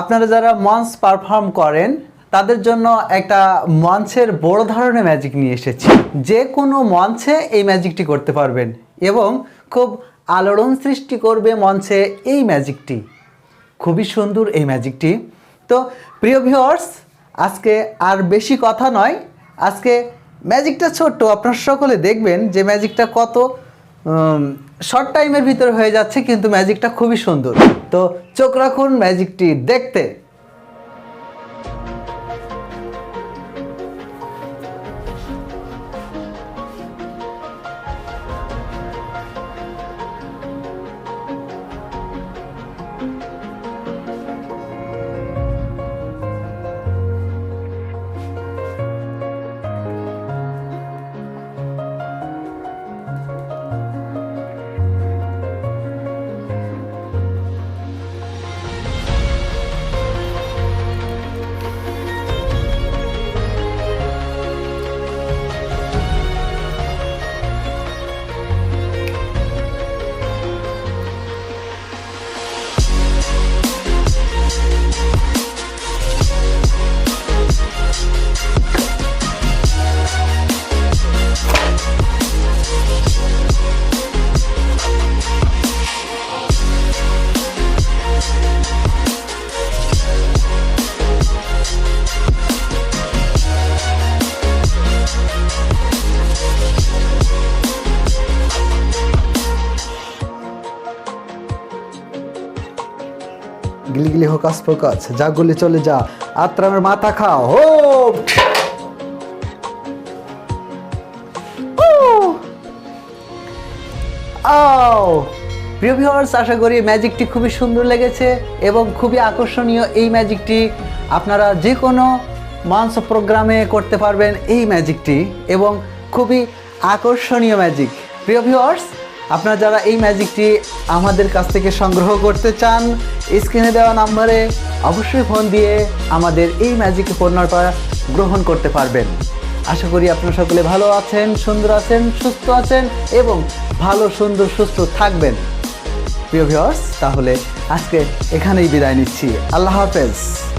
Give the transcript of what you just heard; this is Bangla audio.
আপনারা যারা মঞ্চ পারফর্ম করেন, তাদের জন্য একটা মঞ্চের বড় ধরনের ম্যাজিক নিয়ে এসেছি। যে কোনো মঞ্চে এই ম্যাজিকটি করতে পারবেন এবং খুব আলোড়ন সৃষ্টি করবে মঞ্চে এই ম্যাজিকটি খুবই সুন্দর এই ম্যাজিকটি তো প্রিয় ভিউয়ার্স আজকে আর বেশি কথা নয়। আজকে ম্যাজিকটা ছোট্ট, আপনার সকলে দেখবেন যে ম্যাজিকটা কত শর্ট টাইমের ভিতরে হয়ে যাচ্ছে কিন্তু ম্যাজিকটা খুবই সুন্দর। তো চোখ রাখুন ম্যাজিকটি দেখতে। গিলিগিলি হোকাস ফোকাস যা গুলি চলে যা। আত্রামের মাথা খাও। হো! আও! প্রিয় ভিউয়ার্স আশা করি ম্যাজিকটি খুবই সুন্দর লেগেছে এবং খুবই আকর্ষণীয় এই ম্যাজিকটি আপনারা যে কোনো মঞ্চ প্রোগ্রামে করতে পারবেন এই ম্যাজিকটি এবং খুবই আকর্ষণীয় ম্যাজিক প্রিয় ভিউয়ার্স আপনারা যারা এই ম্যাজিকটি আমাদের কাছ থেকে সংগ্রহ করতে চান স্ক্রিনে দেওয়া নাম্বারে অবশ্যই ফোন দিয়ে আমাদের এই ম্যাজিক পণ্যটা গ্রহণ করতে পারবেন। আশা করি আপনারা সকলে ভালো আছেন, সুন্দর আছেন, সুস্থ আছেন এবং ভালো, সুন্দর, সুস্থ থাকবেন। প্রিয় ভিউয়ার্স তাহলে আজকে এখানেই বিদায় নিচ্ছি। আল্লাহ হাফেজ।